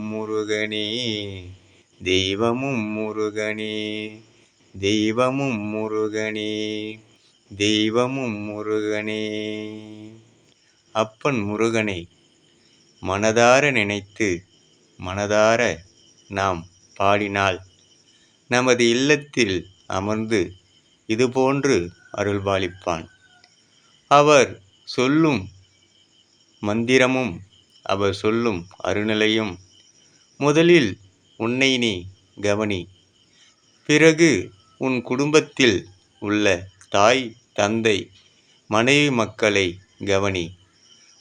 முருகனே தெய்வமும் முருகனே தெய்வமும் முருகனே தெய்வமும் முருகனே. அப்பன் முருகனை மனதார நினைத்து மனதார நாம் பாடினால் நமது இல்லத்தில் அமர்ந்து இதுபோன்று அருள்பாலிப்பான் அவர் சொல்லும் மந்திரமும் அவர் சொல்லும் அருநிலையும். முதலில் உன்னை நீ கவனி. பிறகு உன் குடும்பத்தில் உள்ள தாய் தந்தை மனைவி மக்களை கவனி.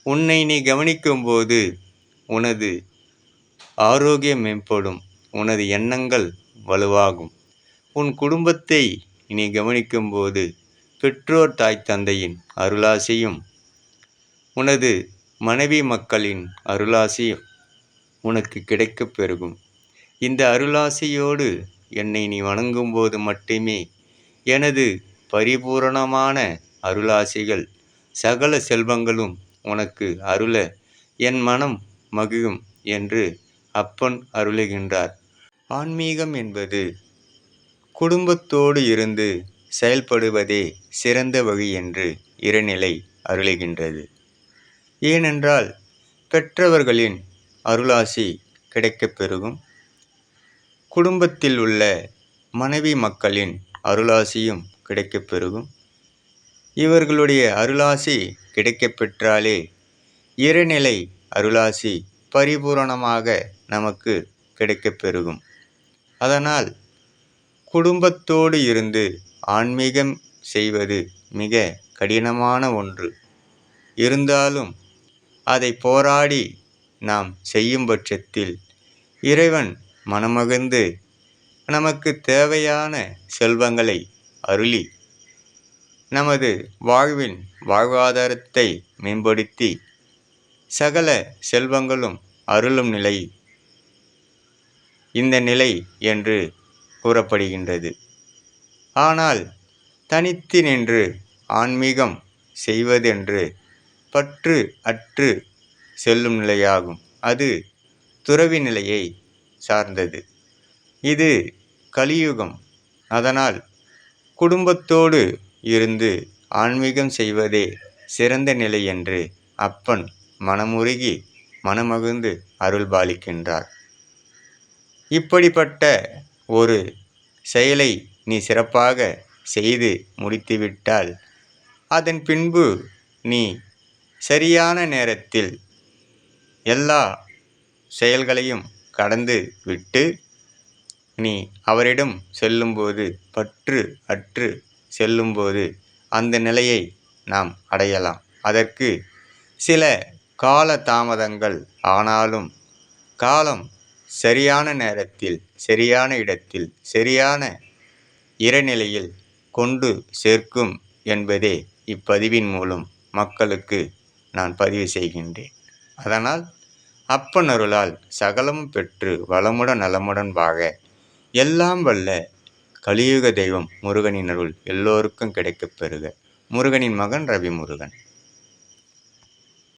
உன்னை நீ கவனிக்கும்போது உனது ஆரோக்கியம் மேம்படும் உனது எண்ணங்கள் வலுவாகும். உன் குடும்பத்தை நீ கவனிக்கும்போது பெற்றோர் தாய் தந்தையின் அருளாசையும் உனது மனைவி மக்களின் அருளாசியும் உனக்கு கிடைக்கப் பெருகும். இந்த அருளாசியோடு என்னை நீ வணங்கும்போது மட்டுமே எனது பரிபூரணமான அருளாசிகள் சகல செல்வங்களும் உனக்கு அருள என் மனம் மகிழும் என்று அப்பன் அருளுகின்றார். ஆன்மீகம் என்பது குடும்பத்தோடு இருந்து செயல்படுவதே சிறந்த வழி என்று இறைநிலை அருளுகின்றது. ஏனென்றால் பெற்றவர்களின் அருளாசி கிடைக்கப் பெருகும். குடும்பத்தில் உள்ள மனைவி மக்களின் அருளாசியும் கிடைக்கப் பெருகும். இவர்களுடைய அருளாசி கிடைக்கப் பெற்றாலே இறைநிலை அருளாசி பரிபூரணமாக நமக்கு கிடைக்கப் பெருகும். அதனால் குடும்பத்தோடு இருந்து ஆன்மீகம் செய்வது மிக கடினமான ஒன்று. இருந்தாலும் அதை போராடி நாம் செய்யும் பட்சத்தில் இறைவன் மனமகிழ்ந்து நமக்கு தேவையான செல்வங்களை அருளி நமது வாழ்வின் வாழ்வாதாரத்தை மேம்படுத்தி சகல செல்வங்களும் அருளும் நிலை இந்த நிலை என்று கூறப்படுகின்றது. ஆனால் தனித்து நின்று ஆன்மீகம் செய்வதென்று பற்று அற்று செல்லும் நிலையாகும். அது துறவி நிலையை சார்ந்தது. இது கலியுகம். அதனால் குடும்பத்தோடு இருந்து ஆன்மீகம் செய்வதே சிறந்த நிலை என்று அப்பன் மனமுருகி மனமகிழ்ந்து அருள்பாலிக்கின்றார் இப்படிப்பட்ட ஒரு செயலை நீ சிறப்பாக செய்து முடித்துவிட்டால் அதன் பின்பு நீ சரியான நேரத்தில் எல்லா செயல்களையும் கடந்து விட்டு நீ அவரிடம் செல்லும்போது பற்று அற்று செல்லும்போது அந்த நிலையை நாம் அடையலாம். அதற்கு சில கால தாமதங்கள் ஆனாலும் காலம் சரியான நேரத்தில் சரியான இடத்தில் சரியான இறைநிலையில் கொண்டு சேர்க்கும் என்பதே இப்பதிவின் மூலம் மக்களுக்கு நான் பதிவு செய்கின்றேன். அதனால் அப்பன் அருளால் சகலமும் பெற்று வளமுடன் நலமுடன் வாழ எல்லாம் வல்ல கலியுக தெய்வம் முருகனின் அருள் எல்லோருக்கும் கிடைக்கப் பெறுக. முருகனின் மகன் ரவி முருகன்